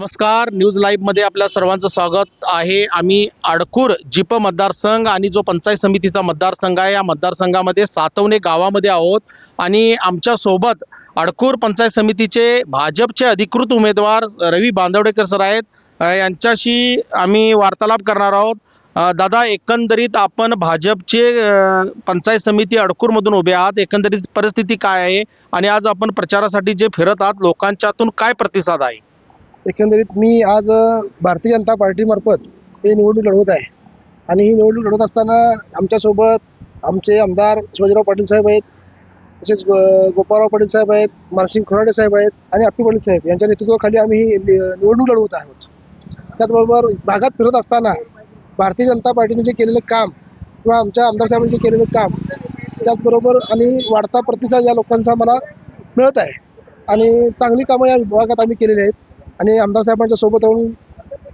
नमस्कार न्यूज लाईव्हमध्ये आपल्या सर्वांचं स्वागत आहे. आम्ही अडकूर जिप मतदारसंघ आणि जो पंचायत समितीचा मतदारसंघ आहे या मतदारसंघामध्ये सातवणे गावामध्ये आहोत. आणि आमच्यासोबत अडकूर पंचायत समितीचे भाजपचे अधिकृत उमेदवार रवी बांदवडेकर सर आहेत. यांच्याशी आम्ही वार्तालाप करणार आहोत. दादा एकंदरीत आपण भाजपचे पंचायत समिती अडकूरमधून उभे आहात. एकंदरीत परिस्थिती काय आहे? आणि आज आपण प्रचारासाठी जे फिरत आहात लोकांच्यातून काय प्रतिसाद आहे? एकंदरीत मी आज भारतीय जनता पार्टीमार्फत हे निवडणूक लढवत आहे. आणि ही निवडणूक लढवत असताना आमच्यासोबत आमचे आमदार शिवाजीराव पाटील साहेब आहेत तसेच गोपाळराव पाटील साहेब आहेत मानसिंग खोराडे साहेब आहेत आणि अप्पू पाटील साहेब यांच्या नेतृत्वाखाली आम्ही ही नि- निवडणूक लढवत आहोत. त्याचबरोबर भागात फिरत असताना भारतीय जनता पार्टीने जे केलेलं काम किंवा आमच्या आमदार साहेबांनी जे केलेलं काम त्याचबरोबर आणि वाढता प्रतिसाद या लोकांचा मला मिळत आहे. आणि चांगली कामं या विभागात आम्ही केलेली आहेत. आणि आमदार साहेबांच्या सोबत राहून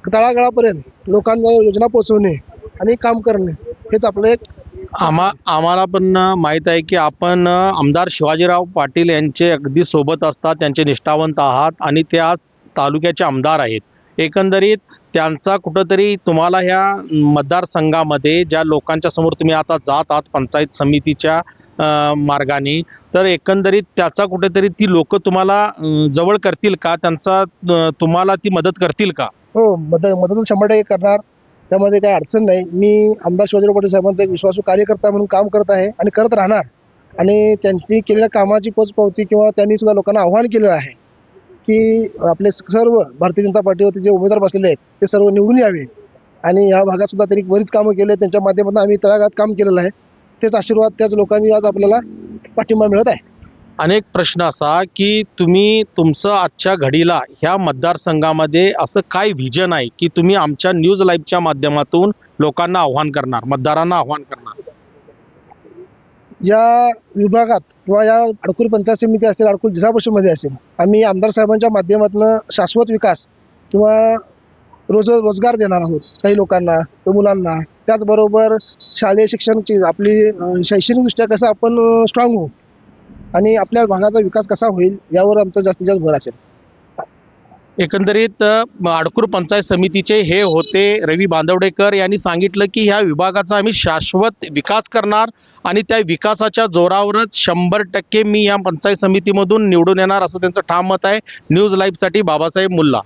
तळागाळापर्यंत लोकांना योजना पोचवणे आणि काम करणे हेच आपलं एक आम्हा आम्हाला पण माहीत आहे की आपण आमदार शिवाजीराव पाटील यांचे अगदी सोबत असतात त्यांचे निष्ठावंत आहात आणि ते आज तालुक्याचे आमदार आहेत. एकंदरीत त्यांचा कुठंतरी तुम्हाला ह्या मतदारसंघामध्ये ज्या लोकांच्या समोर तुम्ही आता जात आहात पंचायत समितीच्या मार्गाने तर एकंदरीत त्याचा कुठेतरी ती लोक तुम्हाला जवळ करतील का? त्यांचा तुम्हाला ती मदत करतील का? हो मद मदत शंभर टक्के करणार. त्यामध्ये काही अडचण नाही. मी आमदार शिवाजीराव पाटील साहेबांचा एक विश्वासू कार्यकर्ता म्हणून काम करत आहे आणि करत राहणार. आणि त्यांची केलेल्या कामाची पोचपावती किंवा त्यांनी सुद्धा लोकांना आव्हान केलेलं आहे. की आपले सर्व भारतीय जनता पार्टीवरती जे उमेदवार बसलेले आहेत ते सर्व निवडून यावे. आणि या भागात सुद्धा त्यांनी बरीच कामं केले आहेत. त्यांच्या माध्यमातून आम्ही तळागाळात काम केलेलं आहे. तेच आशीर्वाद त्याच लोकांनी आज आपल्याला पाठिंबा मिळत आहे. अनेक प्रश्न असा की तुम्ही तुमचं आजच्या घडीला ह्या मतदारसंघामध्ये असं काय व्हिजन आहे की तुम्ही आमच्या न्यूज लाईव्हच्या माध्यमातून लोकांना आव्हान करणार मतदारांना आव्हान करणार? या विभागात किंवा या अडकूर पंचायत समिती असेल अडकूर जिल्हा परिषदमध्ये असेल आम्ही आमदार साहेबांच्या माध्यमातून शाश्वत विकास किंवा रोज रोजगार देणार आहोत काही लोकांना किंवा मुलांना. त्याचबरोबर शालेय शिक्षणची आपली शैक्षणिकदृष्ट्या कसं आपण स्ट्रॉंग होऊ आणि आपल्या भागाचा विकास कसा होईल यावर आमचा जास्तीत जास्त भर असेल. एकंदरीत आडकूर पंचायत समितीचे हे होते रवी बांदवडेकर यांनी सांगितलं की ह्या विभागाचा आम्ही शाश्वत विकास करणार आणि त्या विकासाच्या जोरावरच शंभर टक्के मी या पंचायत समितीमधून निवडून येणार असं त्यांचं ठाम मत आहे. न्यूज लाईव्हसाठी बाबासाहेब मुल्ला.